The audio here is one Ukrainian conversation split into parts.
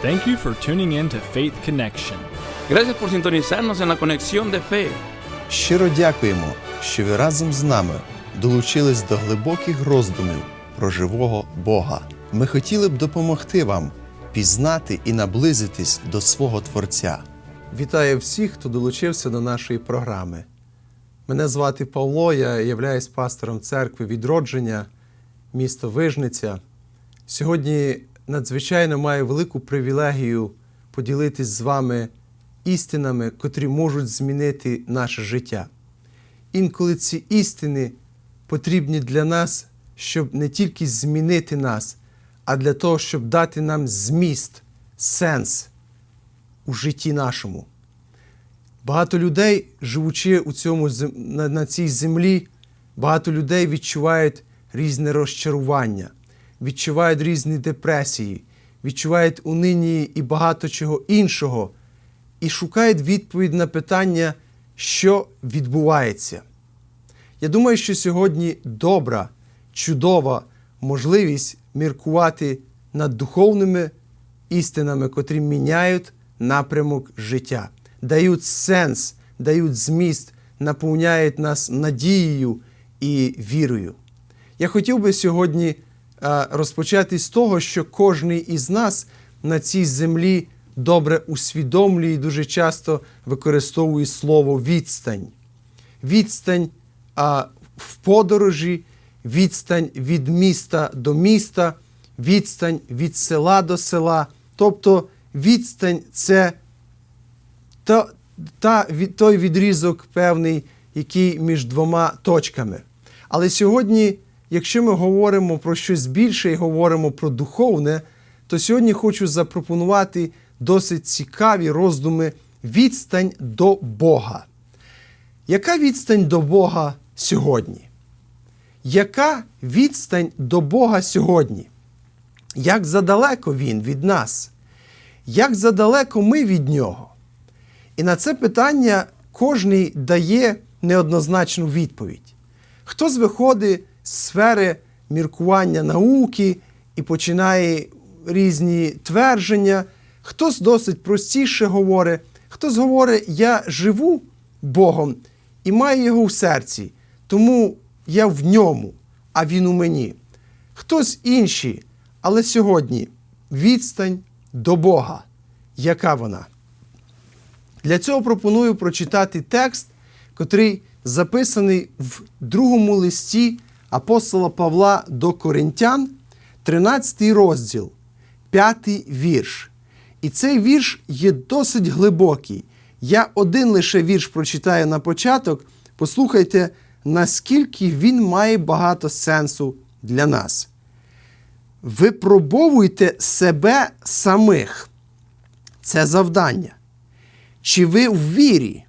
Thank you for tuning in to Faith Connection. Gracias por sintonizarnos en la conexión de fe. Щиро дякуємо, що ви разом з нами долучились до глибоких роздумів про живого Бога. Ми хотіли б допомогти вам пізнати і наблизитись до свого Творця. Вітаю всіх, хто долучився до нашої програми. Мене звати Павло, я являюсь пастором церкви відродження, місто Вижниця. Сьогодні надзвичайно маю велику привілегію поділитись з вами істинами, котрі можуть змінити наше життя. Інколи ці істини потрібні для нас, щоб не тільки змінити нас, а для того, щоб дати нам зміст, сенс у житті нашому. Багато людей, живучи у цьому, на, цій землі, багато людей відчувають різне розчарування, відчувають різні депресії, відчувають унині і багато чого іншого, і шукають відповідь на питання, що відбувається. Я думаю, що сьогодні добра, чудова можливість міркувати над духовними істинами, котрі міняють напрямок життя, дають сенс, дають зміст, наповняють нас надією і вірою. Я хотів би сьогодні розпочати з того, що кожен із нас на цій землі добре усвідомлює і дуже часто використовує слово відстань. Відстань а, в подорожі, відстань від міста до міста, відстань від села до села. Тобто відстань це та, та, той відрізок певний, який між двома точками. Але сьогодні, якщо ми говоримо про щось більше і говоримо про духовне, то сьогодні хочу запропонувати досить цікаві роздуми відстань до Бога. Яка відстань до Бога сьогодні? Яка відстань до Бога сьогодні? Як задалеко Він від нас? Як задалеко ми від Нього? І на це питання кожний дає неоднозначну відповідь. Хтось виходить сфери міркування науки і починає різні твердження, хтось досить простіше говорить, хтось говорить, я живу Богом і маю його в серці, тому я в ньому, а він у мені. Хтось інший, але сьогодні відстань до Бога. Яка вона? Для цього пропоную прочитати текст, котрий записаний в другому листі апостола Павла до Коринтян, 13 розділ, 5 вірш. І цей вірш є досить глибокий. Я один лише вірш прочитаю на початок. Послухайте, наскільки він має багато сенсу для нас. Випробовуйте себе самих. Це завдання. Чи ви в вірі?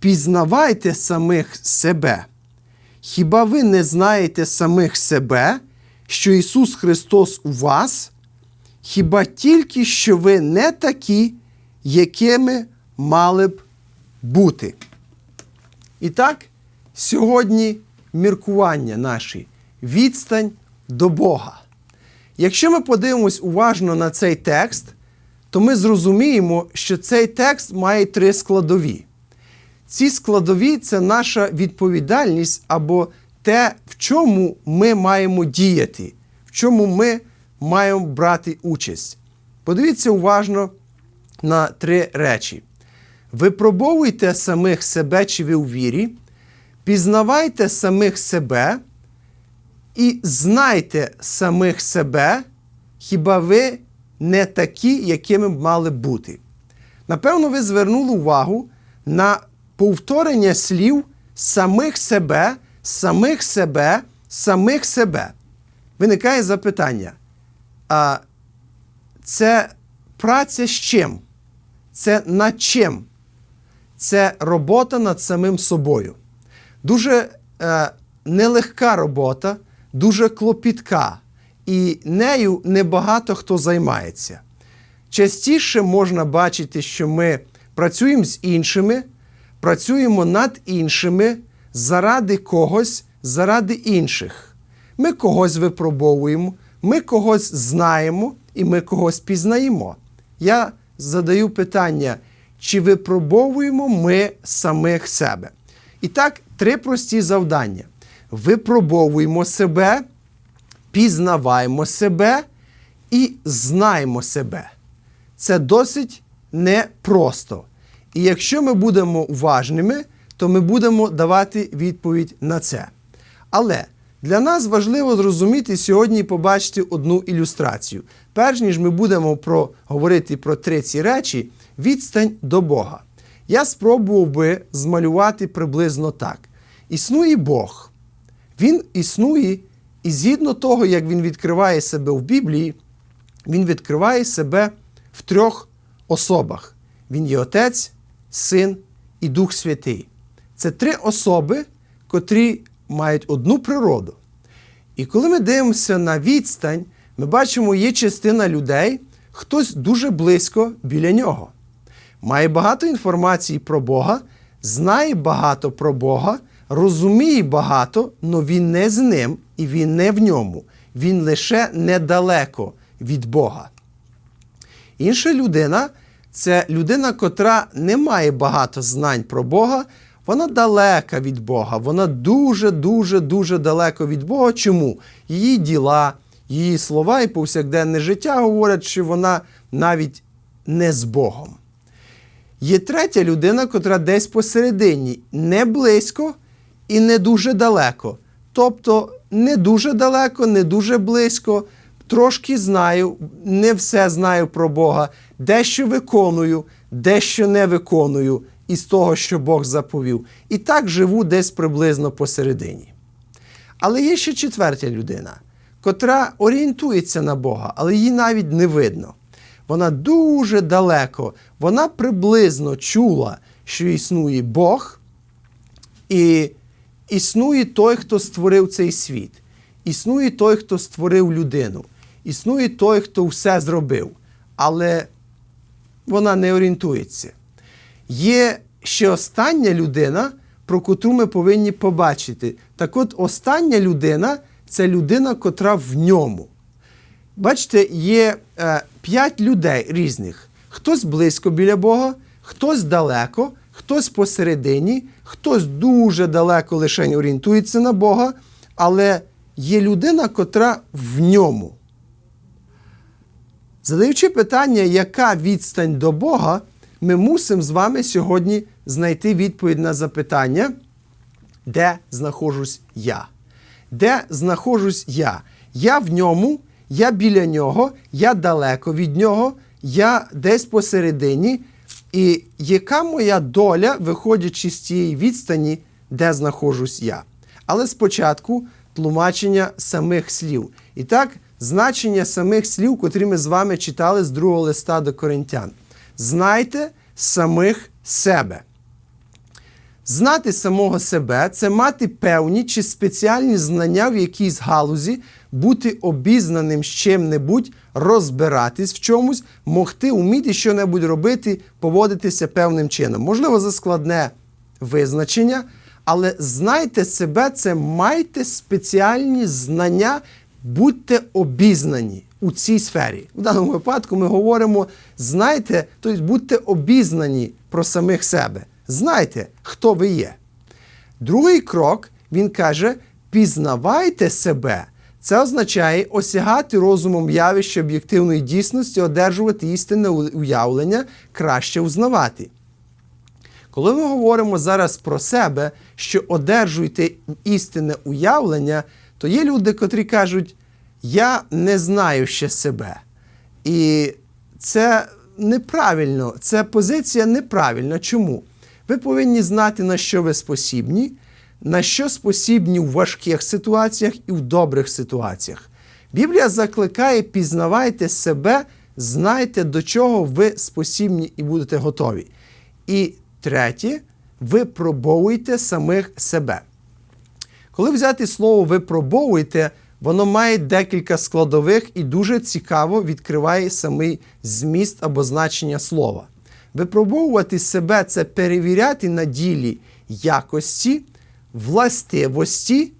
Пізнавайте самих себе. Хіба ви не знаєте самих себе, що Ісус Христос у вас? Хіба тільки що ви не такі, якими мали б бути? І так, сьогодні міркування наші відстань до Бога. Якщо ми подивимось уважно на цей текст, то ми зрозуміємо, що цей текст має три складові. Ці складові це наша відповідальність або те, в чому ми маємо діяти, в чому ми маємо брати участь. Подивіться уважно на три речі: випробовуйте самих себе, чи ви у вірі, пізнавайте самих себе і знайте самих себе, хіба ви не такі, якими б мали бути. Напевно, ви звернули увагу на повторення слів самих себе, самих себе, самих себе. Виникає запитання. А це праця з чим? Це над чим? Це робота над самим собою. Дуже е, нелегка робота, дуже клопітка, і нею небагато хто займається. Частіше можна бачити, що ми працюємо з іншими, працюємо над іншими заради когось, заради інших. Ми когось випробовуємо, ми когось знаємо і ми когось пізнаємо. я задаю питання, чи випробовуємо ми самих себе? І так, три прості завдання: випробовуємо себе, пізнаваємо себе і знаємо себе. Це досить непросто. І якщо ми будемо уважними, то ми будемо давати відповідь на це. Але для нас важливо зрозуміти сьогодні побачити одну ілюстрацію. Перш ніж ми будемо про, говорити про три ці речі, відстань до Бога. Я спробував би змалювати приблизно так: існує Бог. Він існує, і згідно того, як він відкриває себе в Біблії, він відкриває себе в трьох особах: Він є Отець, Син і Дух Святий. Це три особи, котрі мають одну природу. І коли ми дивимося на відстань, ми бачимо, є частина людей, хтось дуже близько біля нього. Має багато інформації про Бога, знає багато про Бога, розуміє багато, але він не з ним і він не в ньому. Він лише недалеко від Бога. Інша людина це людина, котра не має багато знань про Бога, вона далека від Бога, вона дуже, дуже, дуже далеко від Бога. Чому? Її діла, її слова і повсякденне життя говорять, що вона навіть не з Богом. Є третя людина, котра десь посередині, не близько і не дуже далеко. Тобто не дуже далеко, не дуже близько, трошки знаю, не все знаю про Бога, дещо виконую, дещо не виконую із того, що Бог заповів. І так живу десь приблизно посередині. Але є ще четвертя людина, котра орієнтується на Бога, але її навіть не видно. Вона дуже далеко, вона приблизно чула, що існує Бог, і існує той, хто створив цей світ. Існує той, хто створив людину. Існує той, хто все зробив. Але вона не орієнтується. Є ще остання людина, про котру ми повинні побачити. Так от, остання людина це людина, котра в ньому. Бачите, є е, людей різних. Хтось близько біля Бога, хтось далеко, хтось посередині, хтось дуже далеко лише орієнтується на Бога, але є людина, котра в ньому. Задаючи питання, яка відстань до Бога, ми мусимо з вами сьогодні знайти відповідь на запитання, де знаходжусь я. Де знаходжусь я? Я в ньому, я біля нього, я далеко від нього, я десь посередині. І яка моя доля, виходячи з цієї відстані, де знаходжусь я? Але спочатку тлумачення самих слів. І так, значення самих слів, котрі ми з вами читали з другого листа до Коринтян. Знайте самих себе. Знати самого себе це мати певні чи спеціальні знання в якійсь галузі, бути обізнаним з чим-небудь, розбиратись в чомусь, могти вміти що-небудь робити, поводитися певним чином. Можливо, за складне визначення, але знайте себе, це майте спеціальні знання, будьте обізнані у цій сфері. В даному випадку ми говоримо, знайте, тобто будьте обізнані про самих себе. Знайте, хто ви є. Другий крок, він каже: пізнавайте себе. Це означає осягати розумом явища об'єктивної дійсності, одержувати істинне уявлення, краще узнавати. Коли ми говоримо зараз про себе, що одержуєте істинне уявлення, то є люди, котрі кажуть, я не знаю ще себе. І це неправильно, це позиція неправильна. Чому? Ви повинні знати, на що ви спосібні, на що спосібні в важких ситуаціях і в добрих ситуаціях. Біблія закликає, пізнавайте себе, знайте, до чого ви спосібні і будете готові. І третє, випробовуйте самих себе. Коли взяти слово випробовуйте, воно має декілька складових і дуже цікаво відкриває самий зміст або значення слова. Випробовувати себе це перевіряти на ділі якості, властивості,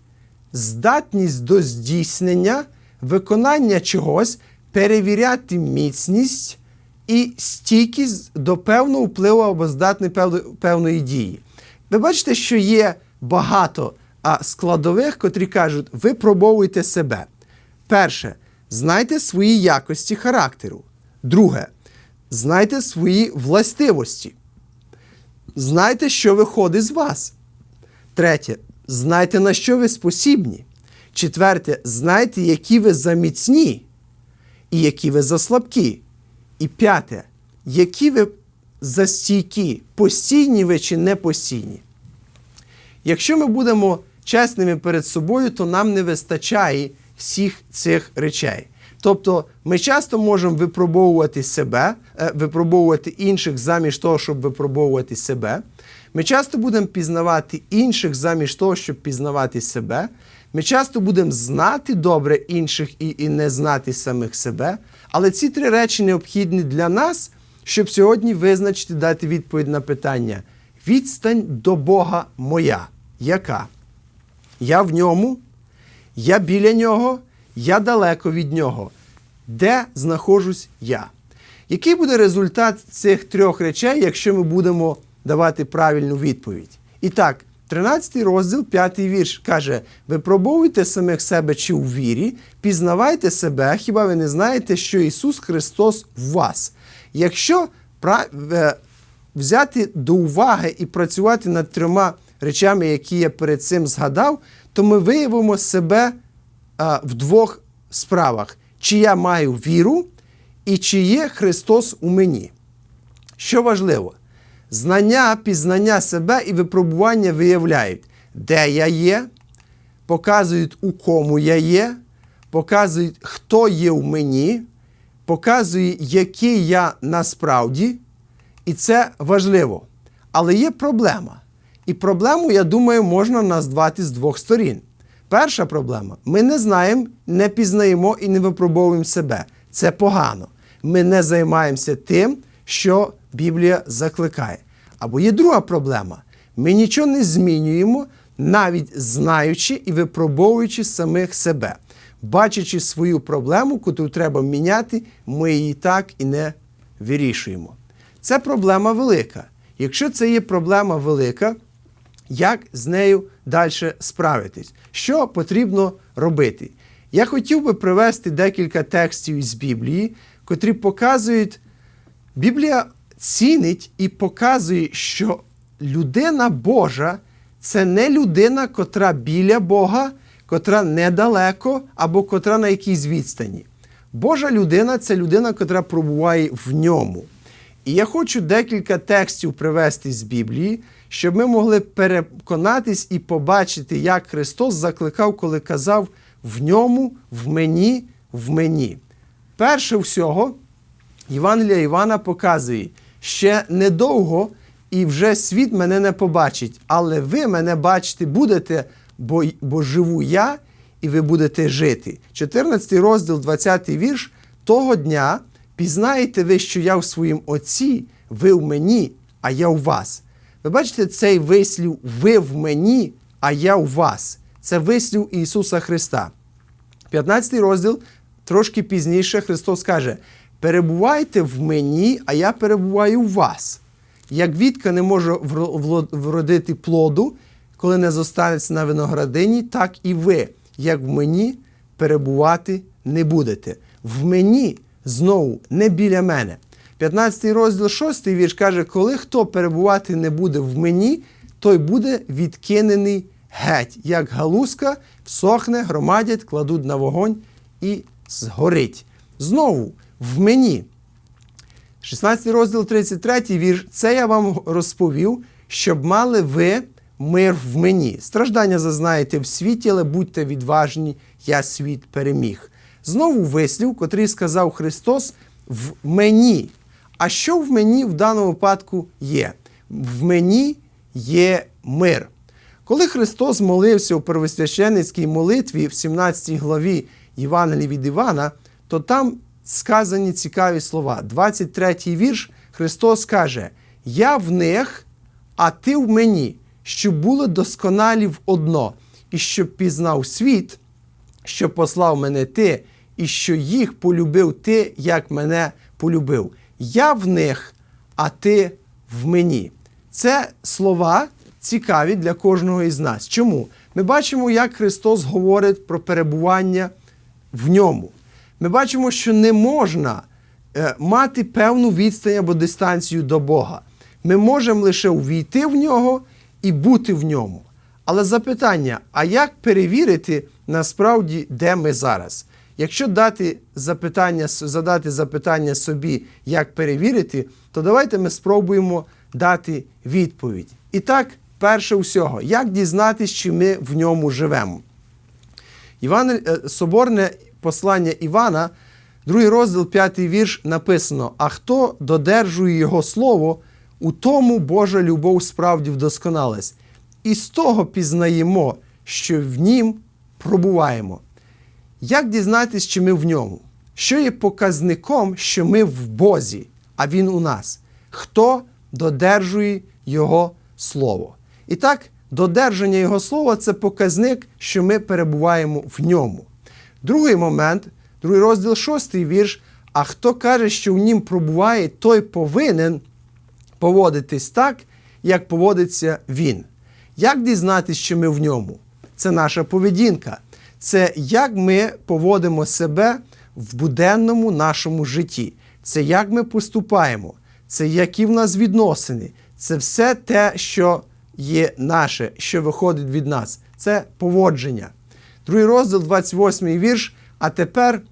здатність до здійснення, виконання чогось, перевіряти міцність і стійкість до певного впливу або здатний певної дії. Ви бачите, що є багато а, складових, котрі кажуть, випробовуйте себе. Перше, знайте свої якості характеру. Друге, знайте свої властивості. Знайте, що виходить з вас. Третє, знайте, на що ви спосібні. Четверте, знайте, які ви заміцні і які ви заслабкі. І п'яте, які ви застійкі, постійні ви чи не постійні. Якщо ми будемо чесними перед собою, то нам не вистачає всіх цих речей. Тобто ми часто можемо випробовувати себе, е, випробовувати інших заміж того, щоб випробовувати себе. Ми часто будемо пізнавати інших заміж того, щоб пізнавати себе. Ми часто будемо знати добре інших і, і не знати самих себе. Але ці три речі необхідні для нас, щоб сьогодні визначити, дати відповідь на питання: відстань до Бога моя. Яка? Я в ньому, я біля нього, я далеко від нього. Де знаходжусь я? Який буде результат цих трьох речей, якщо ми будемо давати правильну відповідь? І так, 13 розділ, 5 вірш каже: випробовуйте самих себе чи у вірі, пізнавайте себе, хіба ви не знаєте, що Ісус Христос в вас? Якщо е, взяти до уваги і працювати над трьома речами, які я перед цим згадав, то ми виявимо себе а, в двох справах: чи я маю віру, і чи є Христос у мені. Що важливо, знання, пізнання себе і випробування виявляють, де я є, показують, у кому я є, показують, хто є в мені, показує, який я насправді, і це важливо. Але є проблема. І проблему, я думаю, можна назвати з двох сторін. Перша проблема: ми не знаємо, не пізнаємо і не випробовуємо себе. Це погано. Ми не займаємося тим, що Біблія закликає. Або є друга проблема: ми нічого не змінюємо, навіть знаючи і випробовуючи самих себе. Бачачи свою проблему, яку треба міняти, ми її так і не вирішуємо. Це проблема велика. Якщо це є проблема велика, як з нею далі справитись? Що потрібно робити? Я хотів би привести декілька текстів із Біблії, котрі показують, Біблія цінить і показує, що людина Божа це не людина, котра біля Бога, котра недалеко або котра на якійсь відстані. Божа людина це людина, котра пробуває в ньому. І я хочу декілька текстів привести з Біблії, щоб ми могли переконатись і побачити, як Христос закликав, коли казав в ньому, в мені, в мені. Перше всього, Євангелія Івана показує, ще недовго і вже світ мене не побачить, але ви мене бачити будете, бо, бо живу я, і ви будете жити. 14 розділ, 20 вірш. Того дня пізнаєте ви, що я в своїм Отці, ви в мені, а я у вас. Ви бачите цей вислів ви в мені, а я у вас. Це вислів Ісуса Христа. 15 розділ, трошки пізніше, Христос каже: перебувайте в мені, а я перебуваю в вас. Як вітка не може вродити плоду, коли не зостанеться на виноградині, так і ви, як в мені, перебувати не будете. В мені знову не біля мене. 15 розділ 6 вірш каже: коли хто перебувати не буде в мені, той буде відкинений геть, як галузка всохне, громадять, кладуть на вогонь і згорить. Знову в мені. 16 розділ 33 вірш. Це я вам розповів, щоб мали ви мир в мені. Страждання зазнаєте в світі, але будьте відважні, я світ переміг. Знову вислів, котрий сказав Христос, в мені. А що в мені в даному випадку є? В мені є мир. Коли Христос молився у первосвященницькій молитві в 17 главі Євангелії від Івана, то там сказані цікаві слова. 23 вірш Христос каже: Я в них, а ти в мені, щоб були досконалі в одно, і щоб пізнав світ, що послав мене ти, і що їх полюбив ти, як мене полюбив. Я в них, а ти в мені. Це слова цікаві для кожного із нас. Чому? Ми бачимо, як Христос говорить про перебування в ньому. Ми бачимо, що не можна е, мати певну відстань або дистанцію до Бога. Ми можемо лише увійти в нього і бути в ньому. Але запитання: а як перевірити насправді, де ми зараз? Якщо дати запитання, задати запитання собі, як перевірити, то давайте ми спробуємо дати відповідь. І так, перше всього, як дізнатися, чи ми в ньому живемо? Іван, е, Соборне послання Івана, другий розділ, п'ятий вірш, написано: А хто додержує Його слово, у тому Божа любов справді вдосконалась. І з того пізнаємо, що в нім пробуваємо. Як дізнатись, чи ми в ньому? Що є показником, що ми в Бозі, а Він у нас? Хто додержує Його Слово? І так, додержання Його Слова це показник, що ми перебуваємо в ньому. Другий момент, другий розділ, шостий вірш. А хто каже, що в нім пробуває, той повинен поводитись так, як поводиться він. Як дізнатися, що ми в ньому? Це наша поведінка. Це як ми поводимо себе в буденному нашому житті. Це як ми поступаємо, це які в нас відносини. Це все те, що є наше, що виходить від нас. Це поводження. Другий розділ, 28 вірш. А тепер,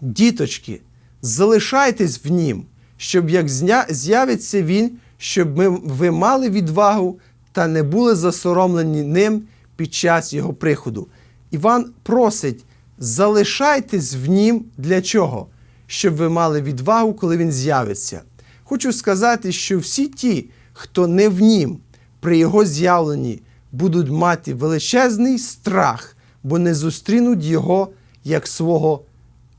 діточки, залишайтесь в нім, щоб як з'явиться він, щоб ми, ви мали відвагу та не були засоромлені ним під час його приходу. Іван просить, залишайтесь в нім для чого? Щоб ви мали відвагу, коли він з'явиться. Хочу сказати, що всі ті, хто не в нім, при його з'явленні, будуть мати величезний страх, бо не зустрінуть його як свого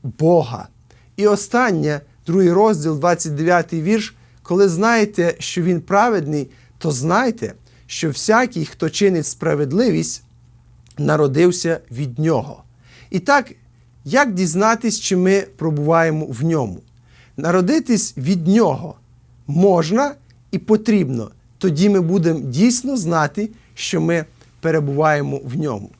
Бога. І останнє, другий розділ, 29 вірш, коли знаєте, що він праведний, то знайте, що всякий, хто чинить справедливість, народився від нього. І так, як дізнатись, чи ми пробуваємо в ньому? Народитись від нього можна і потрібно. Тоді ми будемо дійсно знати, що ми перебуваємо в ньому.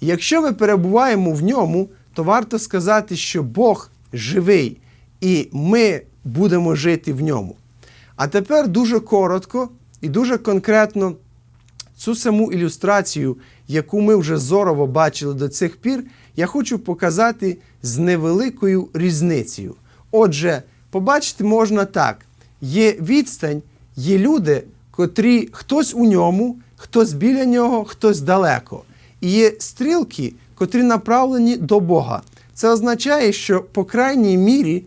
І якщо ми перебуваємо в ньому, то варто сказати, що Бог живий, і ми будемо жити в ньому. А тепер дуже коротко і дуже конкретно цю саму ілюстрацію, яку ми вже зорово бачили до цих пір, я хочу показати з невеликою різницею. Отже, побачити можна так: є відстань, є люди, котрі хтось у ньому, хтось біля нього, хтось далеко. І є стрілки, котрі направлені до Бога. Це означає, що по крайній мірі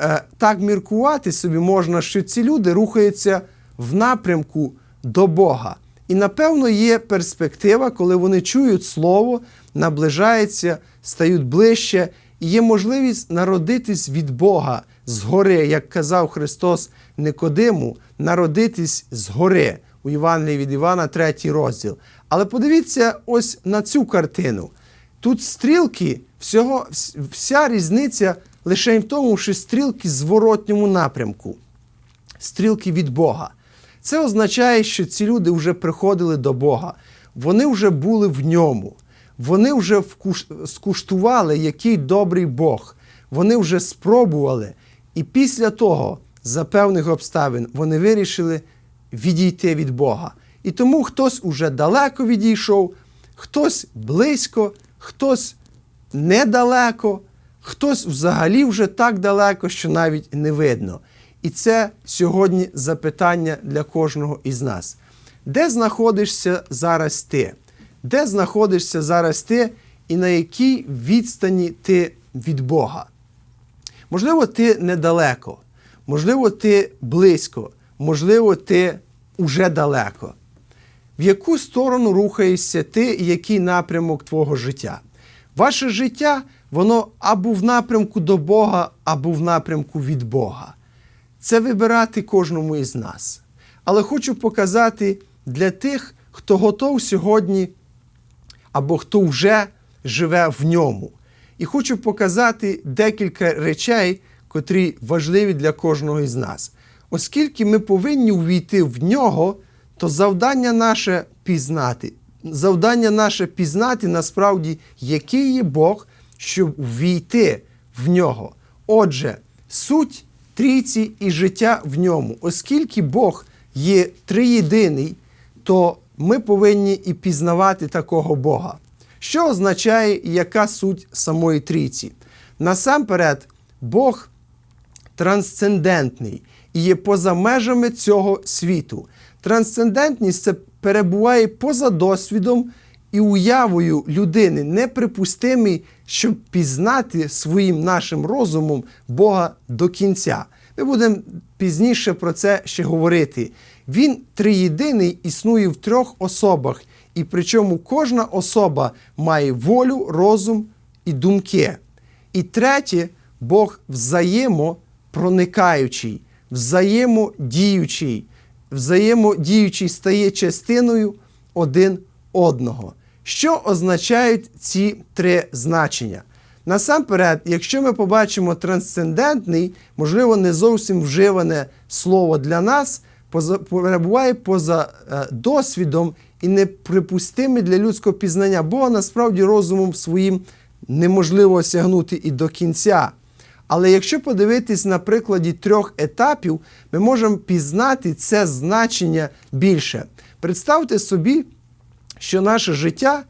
е, так міркувати собі можна, що ці люди рухаються в напрямку до Бога. І напевно є перспектива, коли вони чують слово, наближаються, стають ближче, і є можливість народитись від Бога згори, як казав Христос Никодиму, народитись згори у Євангелії від Івана, 3 розділ. Але подивіться ось на цю картину. Тут стрілки, всього, вся різниця лише в тому, що стрілки в зворотньому напрямку, стрілки від Бога. Це означає, що ці люди вже приходили до Бога, вони вже були в ньому, вони вже скуштували, який добрий Бог, вони вже спробували. І після того, за певних обставин, вони вирішили відійти від Бога. І тому хтось уже далеко відійшов, хтось близько, хтось недалеко, хтось взагалі вже так далеко, що навіть не видно. І це сьогодні запитання для кожного із нас. Де знаходишся зараз ти? Де знаходишся зараз ти і на якій відстані ти від Бога? Можливо, ти недалеко, можливо, ти близько, можливо, ти уже далеко. В яку сторону рухаєшся ти і який напрямок твого життя? Ваше життя, воно або в напрямку до Бога, або в напрямку від Бога. Це вибирати кожному із нас. Але хочу показати для тих, хто готов сьогодні, або хто вже живе в ньому. І хочу показати декілька речей, котрі важливі для кожного із нас. Оскільки ми повинні увійти в нього, то завдання наше пізнати. Завдання наше пізнати насправді, який є Бог, щоб ввійти в нього. Отже, суть трійці і життя в ньому. Оскільки Бог є триєдиний, то ми повинні і пізнавати такого Бога. Що означає яка суть самої трійці? Насамперед, Бог трансцендентний і є поза межами цього світу. Трансцендентність це перебуває поза досвідом і уявою людини, неприпустимий, щоб пізнати своїм нашим розумом Бога до кінця. Ми будемо пізніше про це ще говорити. Він триєдиний існує в трьох особах, і причому кожна особа має волю, розум і думки. І третє, Бог взаємопроникаючий, взаємодіючий, взаємодіючий стає частиною один одного. Що означають ці три значення? Насамперед, якщо ми побачимо трансцендентний, можливо, не зовсім вживане слово для нас, перебуває поза е, досвідом і неприпустиме для людського пізнання, бо насправді розумом своїм неможливо осягнути і до кінця. Але якщо подивитись на прикладі трьох етапів, ми можемо пізнати це значення більше. Представте собі, що наше життя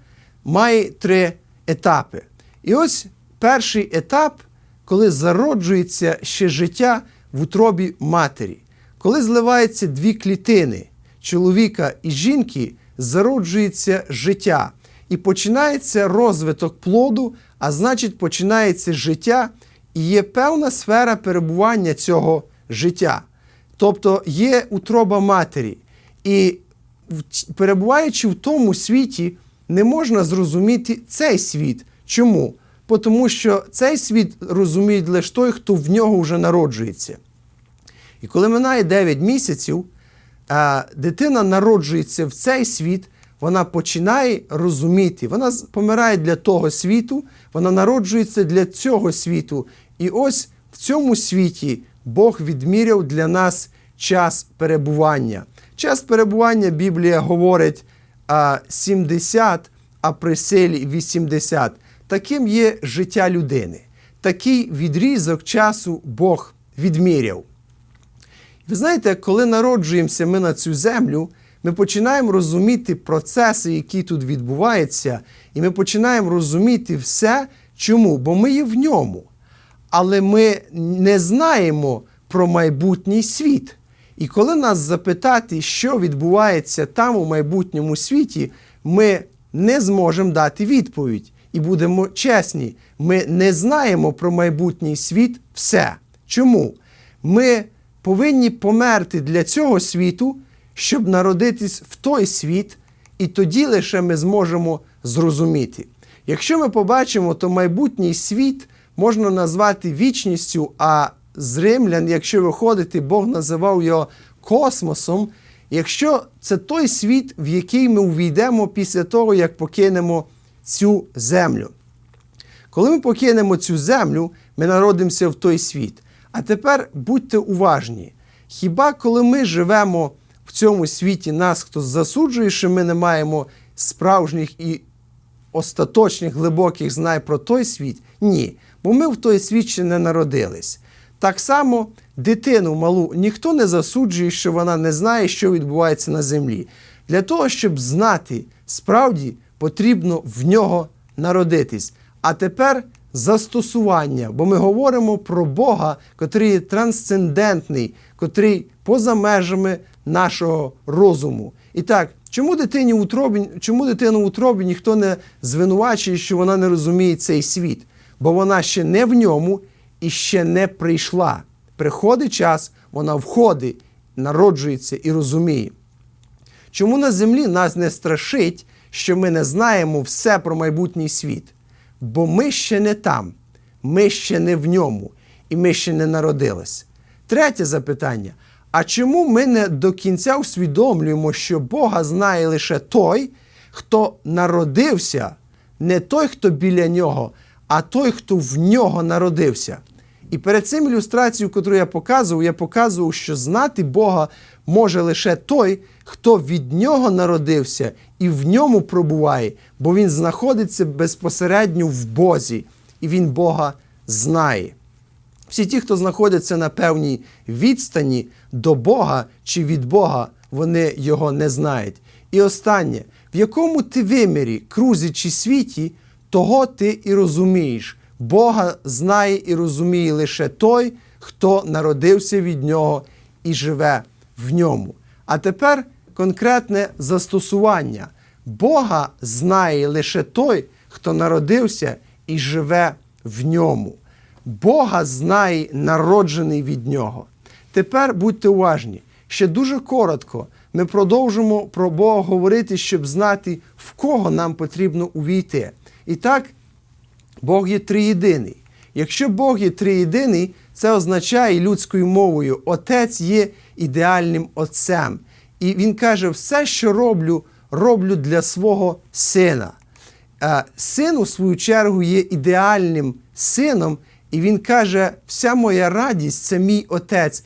має три етапи. І ось перший етап, коли зароджується ще життя в утробі матері, коли зливаються дві клітини чоловіка і жінки, зароджується життя. І починається розвиток плоду, а значить, починається життя, і є певна сфера перебування цього життя. Тобто є утроба матері. І перебуваючи в тому світі, не можна зрозуміти цей світ. Чому? Тому що цей світ розуміє лише той, хто в нього вже народжується. І коли минає 9 місяців, дитина народжується в цей світ, вона починає розуміти. Вона помирає для того світу, вона народжується для цього світу. І ось в цьому світі Бог відміряв для нас час перебування. Час перебування Біблія говорить 70, а при силі 80. Таким є життя людини. Такий відрізок часу Бог відміряв. Ви знаєте, коли народжуємося ми на цю землю, ми починаємо розуміти процеси, які тут відбуваються, і ми починаємо розуміти все, чому? Бо ми є в ньому. Але ми не знаємо про майбутній світ. І коли нас запитати, що відбувається там у майбутньому світі, ми не зможемо дати відповідь. І будемо чесні, ми не знаємо про майбутній світ все. Чому? Ми повинні померти для цього світу, щоб народитись в той світ, і тоді лише ми зможемо зрозуміти. Якщо ми побачимо, то майбутній світ можна назвати вічністю, а з римлян, якщо виходити, Бог називав його космосом. Якщо це той світ, в який ми увійдемо після того, як покинемо цю землю. Коли ми покинемо цю землю, ми народимося в той світ. А тепер будьте уважні. Хіба коли ми живемо в цьому світі, нас хтось засуджує, що ми не маємо справжніх і остаточних глибоких знань про той світ? Ні. Бо ми в той світ ще не народились. Так само дитину малу ніхто не засуджує, що вона не знає, що відбувається на землі. Для того, щоб знати, справді потрібно в нього народитись. А тепер застосування, бо ми говоримо про Бога, котрий є трансцендентний, котрий поза межами нашого розуму. І так, чому дитині утробі, чому дитину утробі ніхто не звинувачує, що вона не розуміє цей світ? Бо вона ще не в ньому і ще не прийшла. Приходить час, вона входить, народжується і розуміє. Чому на землі нас не страшить, що ми не знаємо все про майбутній світ? Бо ми ще не там, ми ще не в ньому, і ми ще не народились. Третє запитання: а чому ми не до кінця усвідомлюємо, що Бога знає лише той, хто народився, не той, хто біля нього, а той, хто в нього народився? І перед цим ілюстрацією, яку я показував, я показував, що знати Бога може лише той, хто від нього народився і в ньому пробуває, бо він знаходиться безпосередньо в Бозі, і він Бога знає. Всі ті, хто знаходяться на певній відстані до Бога чи від Бога, вони його не знають. І останнє, в якому ти вимірі, крузі чи світі, того ти і розумієш. Бога знає і розуміє лише той, хто народився від нього і живе в ньому. А тепер конкретне застосування. Бога знає лише той, хто народився і живе в ньому. Бога знає народжений від нього. Тепер будьте уважні. Ще дуже коротко ми продовжимо про Бога говорити, щоб знати, в кого нам потрібно увійти. І так, Бог є триєдиний. Якщо Бог є триєдиний, це означає людською мовою, Отець є ідеальним Отцем. І Він каже, все, що роблю, роблю для свого сина. Син, у свою чергу, є ідеальним сином, і він каже: вся моя радість це мій отець.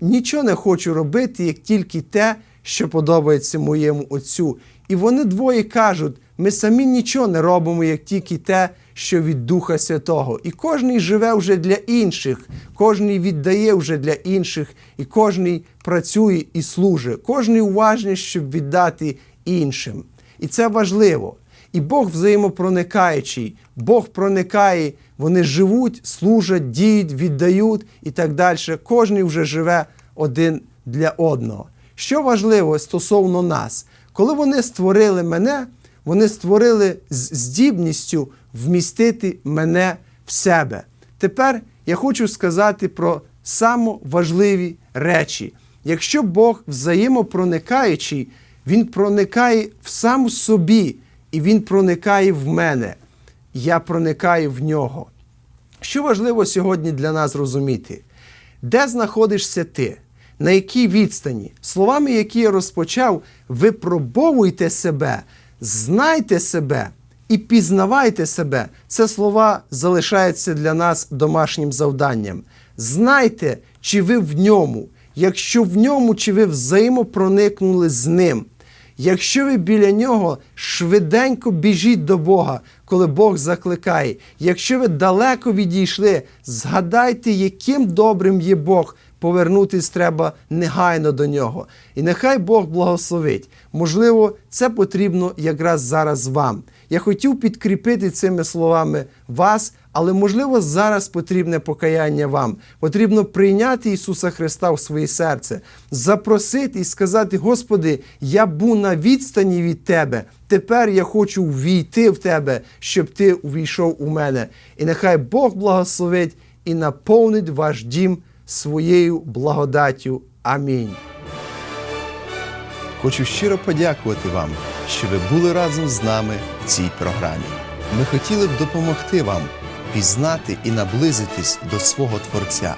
Нічого не хочу робити, як тільки те, що подобається моєму отцю. І вони двоє кажуть: ми самі нічого не робимо, як тільки те, що від Духа Святого. І кожний живе вже для інших, кожний віддає вже для інших, і кожний працює і служить, кожний уважний, щоб віддати іншим. І це важливо. І Бог взаємопроникаючий, Бог проникає, вони живуть, служать, діють, віддають і так далі. Кожен вже живе один для одного. Що важливо стосовно нас, коли вони створили мене, вони створили з здібністю вмістити мене в себе. Тепер я хочу сказати про самоважливі речі. Якщо Бог взаємопроникаючий, Він проникає в сам собі, і Він проникає в мене. Я проникаю в нього. Що важливо сьогодні для нас розуміти? Де знаходишся ти? На якій відстані? Словами, які я розпочав, випробовуйте себе, знайте себе і пізнавайте себе. Це слова залишаються для нас домашнім завданням. Знайте, чи ви в ньому. Якщо в ньому, чи ви взаємопроникнули з ним. Якщо ви біля нього швиденько біжіть до Бога, коли Бог закликає. Якщо ви далеко відійшли, згадайте, яким добрим є Бог. Повернутись треба негайно до нього. І нехай Бог благословить. Можливо, це потрібно якраз зараз вам. Я хотів підкріпити цими словами вас, але можливо зараз потрібне покаяння вам. Потрібно прийняти Ісуса Христа в своє серце, запросити і сказати: Господи, я був на відстані від Тебе. Тепер я хочу ввійти в Тебе, щоб Ти увійшов у мене. І нехай Бог благословить і наповнить ваш дім своєю благодаттю. Амінь. Хочу щиро подякувати вам, що ви були разом з нами в цій програмі. Ми хотіли б допомогти вам пізнати і наблизитись до свого Творця.